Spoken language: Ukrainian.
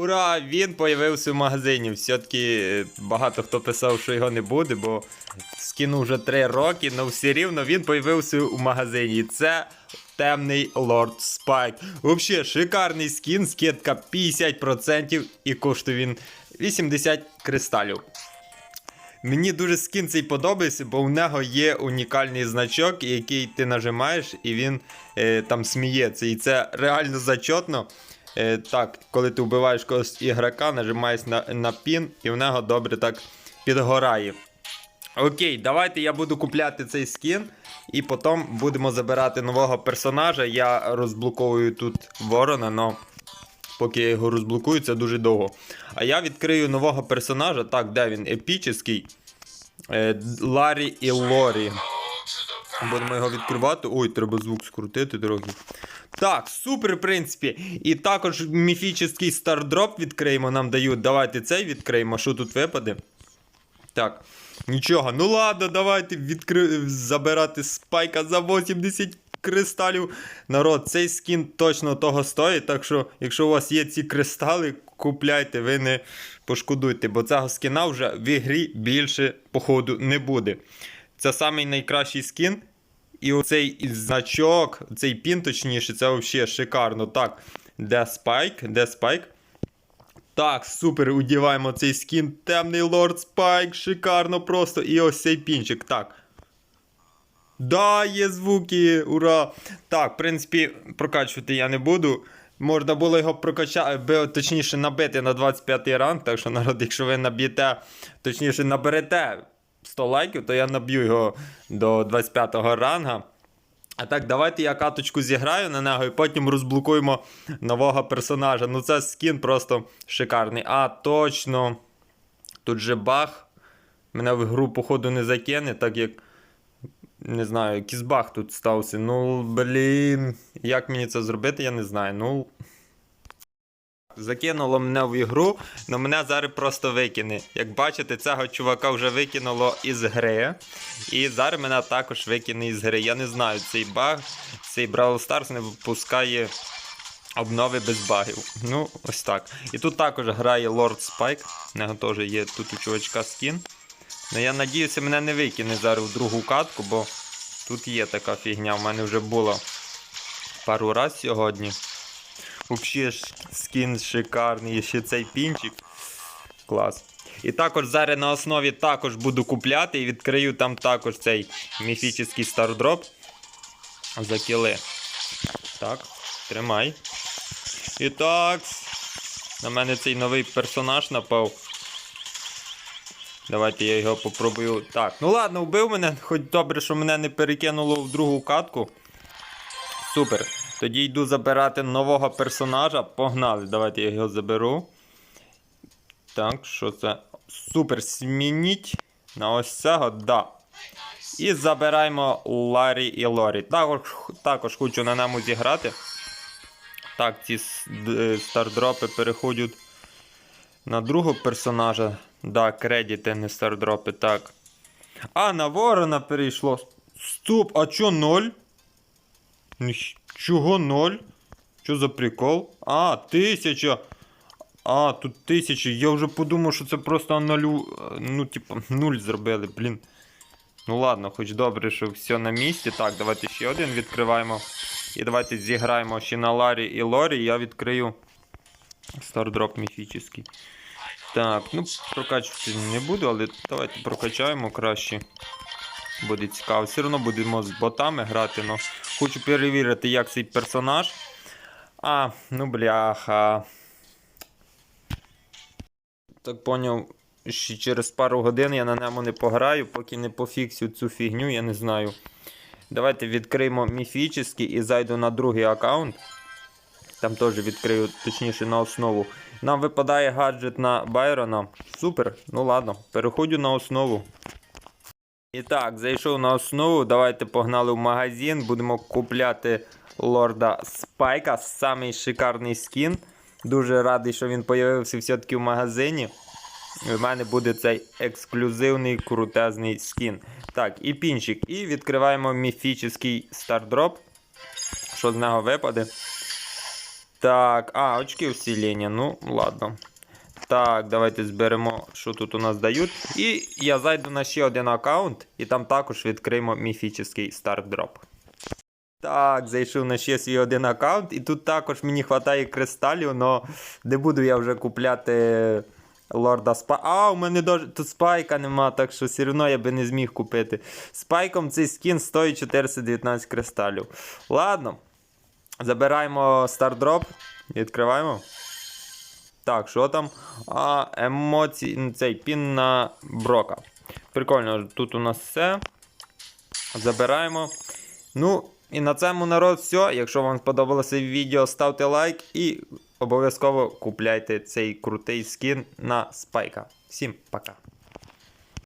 Ура! Він появився в магазині. Все-таки е, багато хто писав, що його не буде, бо скину вже 3 роки, але все рівно він появився у магазині. Це темний лорд Спайк. Взагалі, шикарний скін, скидка 50% і коштує він 80 кристалів. Мені дуже скін цей подобається, бо в нього є унікальний значок, який ти нажимаєш, і він е, там сміється. І це реально зачетно. Е, так, коли ти вбиваєш когось ігрока, нажимаєш на, на пін, і в нього добре так підгорає. Окей, давайте я буду купляти цей скін, і потім будемо забирати нового персонажа. Я розблоковую тут ворона, але поки я його розблокую, це дуже довго. А я відкрию нового персонажа. Так, де він? Епічний. Е, Ларі і Лорі. Будемо його відкривати. Ой, треба звук скрутити трохи. Так, супер, в принципі. І також міфічний стардроп відкриємо. Нам дають. Давайте цей відкриємо. Що тут випаде? Так. Нічого. Ну ладно, давайте відкри... забирати спайка за 80 кристалів. Народ, цей скін точно того стоїть. Так що, якщо у вас є ці кристали, купляйте, ви не пошкодуйте, бо цього скіна вже в ігрі більше, походу, не буде. Це самий найкращий скін. І оцей значок, цей пін, точніше, це взагалі шикарно. Так, де спайк? Де спайк? Так, супер, удіваємо цей скін. Темний лорд Спайк, шикарно просто. І ось цей пінчик. Так. Да, є звуки, ура! Так, в принципі, прокачувати я не буду. Можна було його прокачати, точніше, набити на 25 ранг. Так що, народ, якщо ви наб'єте, точніше, наберете 100 лайків, то я наб'ю його до 25-го ранга. А так, давайте я каточку зіграю на нього і потім розблокуємо нового персонажа. Ну, це скін просто шикарний. А, точно. Тут же баг. Мене в гру, походу, не закине, так як. Не знаю, якийсь баг тут стався. Ну, блін. Як мені це зробити, я не знаю. Ну. Закинуло мене в ігру, але мене зараз просто викине. Як бачите, цього чувака вже викинуло із гри. І зараз мене також викине із гри. Я не знаю, цей баг, цей Brawl Stars не випускає обнови без багів. Ну, ось так. І тут також грає Lord Spike. У нього теж є тут у чувачка скін. Ну я надіюся, мене не викине зараз в другу катку, бо тут є така фігня. У мене вже було пару разів сьогодні. Взагалі скін шикарний, і ще цей пінчик. Клас. І також зараз на основі також буду купляти і відкрию там також цей міфічний стардроп за кіли. Так, тримай. І так. На мене цей новий персонаж напав. Давайте я його попробую. Так, ну ладно, вбив мене, хоч добре, що мене не перекинуло в другу катку. Супер. Тоді йду забирати нового персонажа. Погнали. Давайте я його заберу. Так, що це? Супер. Змініть на ось цього, да. І забираємо Ларі і Лорі. Також, також хочу на ньому зіграти. Так, ці е, стардропи переходять на другого персонажа. Да, кредити, не стардропи, так. А, на ворона перейшло. Стоп, а чо ноль? Чого ноль? Що за прикол? А, тисяча. А, тут тисяча. Я вже подумав, що це просто нулю. Ну, типу, нуль зробили, блін. Ну ладно, хоч добре, що все на місці. Так, давайте ще один відкриваємо. І давайте зіграємо ще на Ларі і Лорі. Я відкрию стардроп міфічний. Так, ну прокачувати не буду, але давайте прокачаємо краще. Буде цікаво. Все одно будемо з ботами грати, но хочу перевірити, як цей персонаж. А, ну бляха. Так поняв, що через пару годин я на ньому не пограю, поки не пофіксю цю фігню, я не знаю. Давайте відкриємо міфічний і зайду на другий аккаунт. Там теж відкрию, точніше, на основу. Нам випадає гаджет на Байрона. Супер. Ну ладно, переходжу на основу. І так, зайшов на основу. Давайте погнали в магазин. Будемо купляти лорда Спайка. Самий шикарний скін. Дуже радий, що він з'явився все-таки в магазині. У мене буде цей ексклюзивний крутезний скін. Так, і пінчик. І відкриваємо міфічний стардроп. Що з нього випаде? Так, а, очки усилення, ну, ладно. Так, давайте зберемо, що тут у нас дають. І я зайду на ще один аккаунт, і там також відкриємо міфічний стартдроп. Так, зайшов на ще свій один аккаунт, і тут також мені вистачає кристалів, але не буду я вже купляти лорда спа. А, у мене дож... тут спайка нема, так що все одно я би не зміг купити. Спайком цей скін стоїть 419 кристалів. Ладно. Забираємо стардроп. Відкриваємо. Так, що там? А, емоції. Цей пін на брока. Прикольно, тут у нас все. Забираємо. Ну, і на цьому народ все. Якщо вам сподобалося відео, ставте лайк і обов'язково купляйте цей крутий скін на спайка. Всім пока.